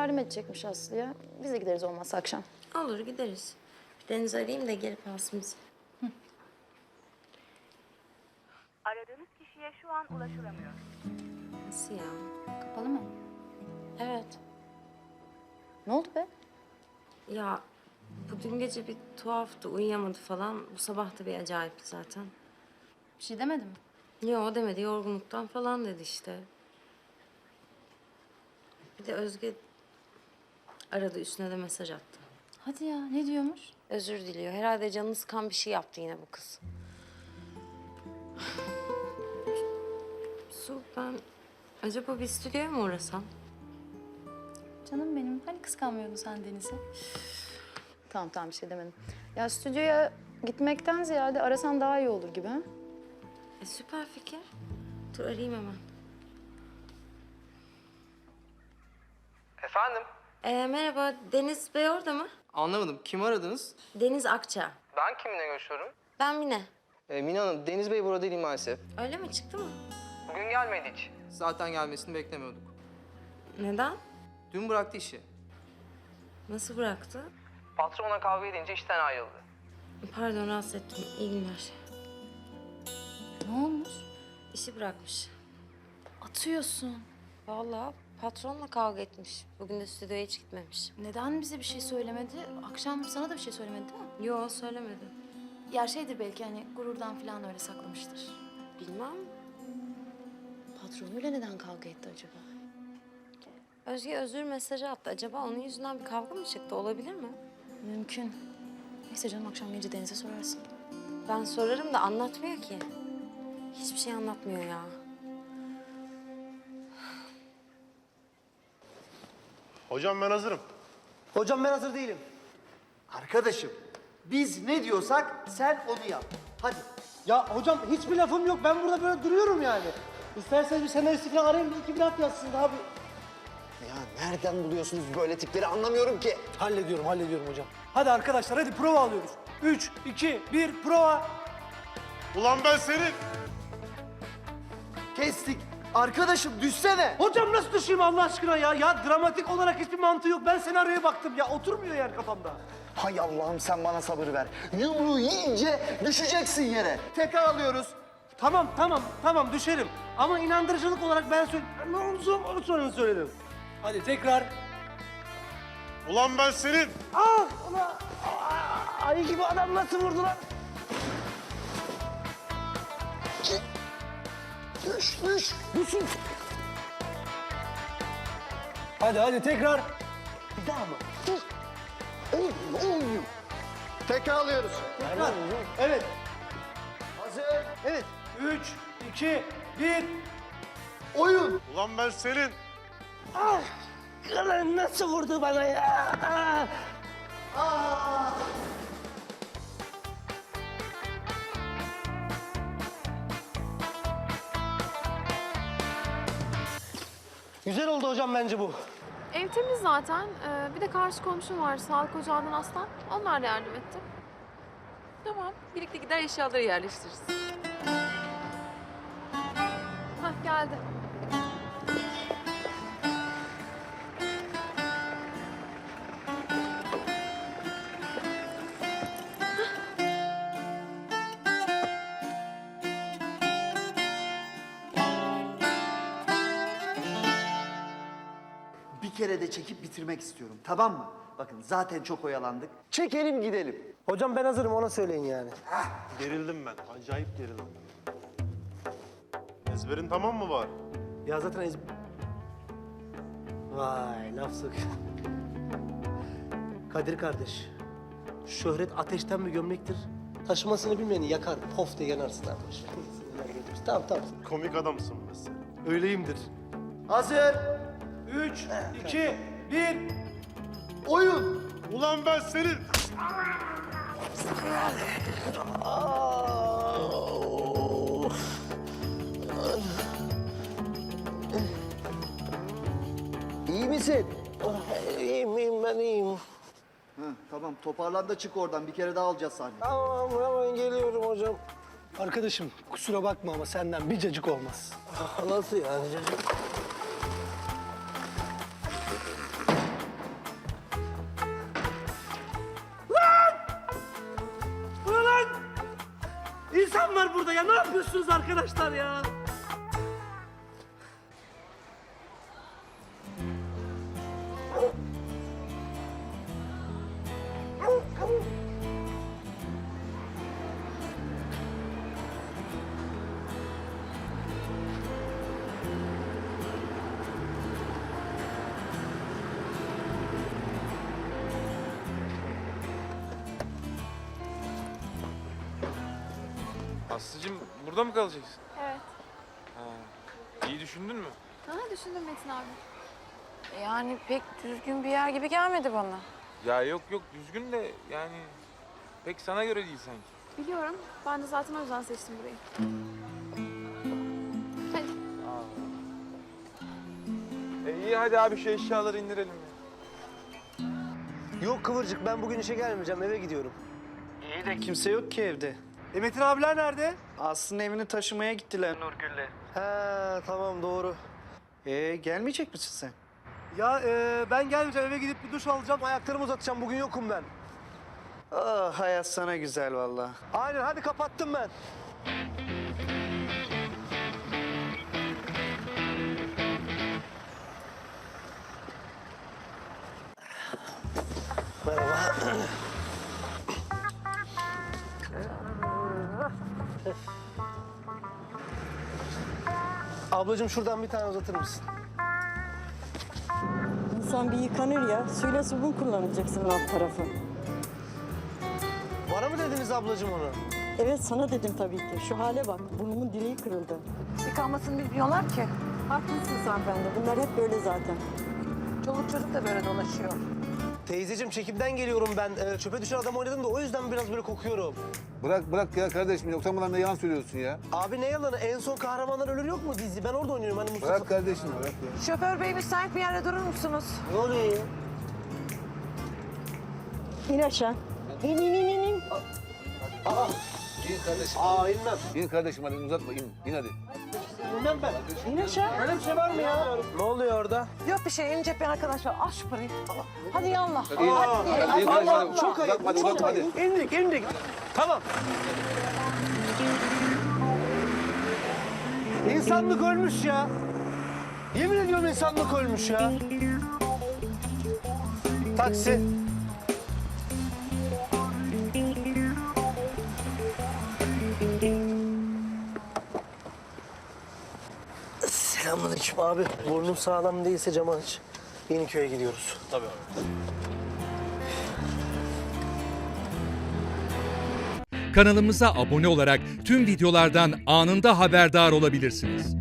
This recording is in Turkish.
yardım edecekmiş Aslı'ya. Biz de gideriz olmazsa akşam. Olur gideriz. Bir Deniz arayayım da gelip alsın bizi. Aradığınız kişiye şu an ulaşılamıyor. Nasıl ya? Kapalı mı? Evet. Ne oldu be? Ya bu dün gece bir tuhaftı, uyuyamadı falan. Bu sabah da bir acayipti zaten. Bir şey demedi mi? Yo demedi, yorgunluktan falan dedi işte. Bir de Özge aradı, üstüne de mesaj attı. Hadi ya ne diyormuş? Özür diliyor. Herhalde canını sıkan bir şey yaptı yine bu kız. Su, ben acaba bir stüdyoya mı uğrasam? Canım benim hani kıskanmıyordun sen Deniz'i? Tamam tamam bir şey demedim. Ya stüdyoya gitmekten ziyade arasan daha iyi olur gibi ha? E, süper fikir. Dur arayayım hemen. Efendim? E, merhaba, Deniz Bey orada mı? Anlamadım. Kim aradınız? Deniz Akça. Ben kiminle görüşüyorum? Ben Mine. Ee, Mine Hanım, Deniz Bey burada değil maalesef. Öyle mi? Çıktı mı? Bugün gelmedi hiç. Zaten gelmesini beklemiyorduk. Neden? Dün bıraktı işi. Nasıl bıraktı? Patronla kavga edince işten ayrıldı. Pardon, rahatsız ettim. İyi günler. Ne olmuş? İşi bırakmış. Atıyorsun. Vallahi patronla kavga etmiş. Bugün de stüdyoya hiç gitmemiş. Neden bize bir şey söylemedi? Akşam sana da bir şey söylemedi değil mi? Yo, söylemedi. Ya şeydir belki hani gururdan falan öyle saklamıştır. Bilmem. Patronuyla neden kavga etti acaba? Özge özür mesajı attı. Acaba onun yüzünden bir kavga mı çıktı? Olabilir mi? Mümkün. Neyse canım akşam gelince Deniz'e sorarsın. Ben sorarım da anlatmıyor ki. Hiçbir şey anlatmıyor ya. Hocam ben hazırım. Hocam ben hazır değilim. Arkadaşım, biz ne diyorsak sen onu yap. Hadi. Ya hocam hiçbir lafım yok. Ben burada böyle duruyorum yani. İsterseniz bir senaristi falan arayayım da iki bir laf yazsın daha bir... Ya nereden buluyorsunuz böyle tipleri anlamıyorum ki. Hallediyorum, hallediyorum hocam. Hadi arkadaşlar hadi prova alıyoruz. Üç, iki, bir, prova. Ulan ben senin. Kestik. Arkadaşım düşsene. Hocam nasıl düşeyim Allah aşkına ya? Ya dramatik olarak hiçbir mantığı yok. Ben senaryoya baktım ya. Oturmuyor yani kafamda. Hay Allah'ım sen bana sabır ver. Yumruğu yiyince düşeceksin yere. Tekrar alıyoruz. Tamam, tamam, tamam düşerim. Ama inandırıcılık olarak ben söyle... Ne olursa onu sonra söylerim. Hadi tekrar. Ulan ben senin. Ah! Ulan! Ayı gibi adam nasıl vurdu lan? Düş, düş. Düşün. Hadi hadi tekrar. Bir daha mı? Düş. Oğlum, olmuyor. Tekrar alıyoruz. Tekrar. Evet. Hazır. Evet. Üç, iki, bir. Oyun. Ulan ben senin. Ah! Nasıl vurdu bana ya? Ah! Güzel oldu hocam bence bu. Ev temiz zaten. Ee, bir de karşı komşum var, sağlık ocağından aslan. Onlar da yardım etti. Tamam, birlikte gider eşyaları yerleştiririz. Hah, geldi. Kere de çekip bitirmek istiyorum. Tamam mı? Bakın zaten çok oyalandık. Çekelim gidelim. Hocam ben hazırım ona söyleyin yani. Gerildim ben. Acayip gerildim. Ezberin tamam mı var? Ya zaten ez... Vay laf sok. Kadir kardeş. Şöhret ateşten bir gömlektir. Taşımasını bilmeyeni yakar. Pof diye yanarsın geliyor. Tamam tamam. Komik adamsın be sen. Öyleyimdir. Hazır. Üç, iki, bir. Oyun. Ulan ben senin. İyi misin? İyiyim, iyiyim ben iyiyim. Hı, tamam toparlan da çık oradan. Bir kere daha alacağız sahne. Tamam hemen geliyorum hocam. Arkadaşım kusura bakma ama senden bir cacık olmaz. Nasıl yani cacık? Orada ya? Ne yapıyorsunuz arkadaşlar ya? Aslıcığım burada mı kalacaksın? Evet. Ha. İyi düşündün mü? Ha düşündüm Metin abi. Yani pek düzgün bir yer gibi gelmedi bana. Ya yok yok düzgün de yani pek sana göre değil sanki. Biliyorum. Ben de zaten o yüzden seçtim burayı. Hadi. E iyi hadi abi şu eşyaları indirelim ya. Yok Kıvırcık ben bugün işe gelmeyeceğim eve gidiyorum. İyi de kimse yok ki evde. E Metin abiler nerede? Aslı'nın evini taşımaya gittiler Nurgül'le. He tamam doğru. Ee, gelmeyecek misin sen? Ya e, ben gelmeyeceğim eve gidip bir duş alacağım ayaklarımı uzatacağım bugün yokum ben. Ah hayat sana güzel vallahi. Aynen hadi kapattım ben. Merhaba. Ablacığım şuradan bir tane uzatır mısın? İnsan bir yıkanır ya. Suyla sabun kullanacaksın alt tarafı. Bana mı dediniz ablacığım onu? Evet sana dedim tabii ki. Şu hale bak. Burnumun direği kırıldı. Yıkanmasını bilmiyorlar ki. Haklısınız hanımefendi. Bunlar hep böyle zaten. Çoluk çocuk da böyle dolaşıyor. Teyzeciğim çekimden geliyorum ben. Ee, çöpe düşen adam oynadım da o yüzden biraz böyle kokuyorum. Bırak bırak ya kardeşim yoksa bana yalan söylüyorsun ya. Abi ne yalanı? En son kahramanlar ölür yok mu dizi? Ben orada oynuyorum hani Mustafa. Bırak kardeşim bırak ya. Şoför bey müsait bir yerde durur musunuz? Ne oluyor ya? İn aşağı. İn in in in. in. İn kardeşim. Aa inmem. İn kardeşim hadi uzatma in. İn hadi. İnmem ben. İn aşağı. Öyle bir şey var mı ya? Ne oluyor orada? Yok bir şey inecek bir arkadaş var. Al şu parayı. Hadi yallah. Hadi. Hadi kardeşim hadi. Çok ayıp. Hadi uzatma hadi. ayıp. İndik indik. Tamam. İnsanlık ölmüş ya. Yemin ediyorum insanlık ölmüş ya. Taksi. Selamünaleyküm abi. Burnum sağlam değilse camı aç. Yeniköy'e gidiyoruz. Tabii abi. Kanalımıza abone olarak tüm videolardan anında haberdar olabilirsiniz.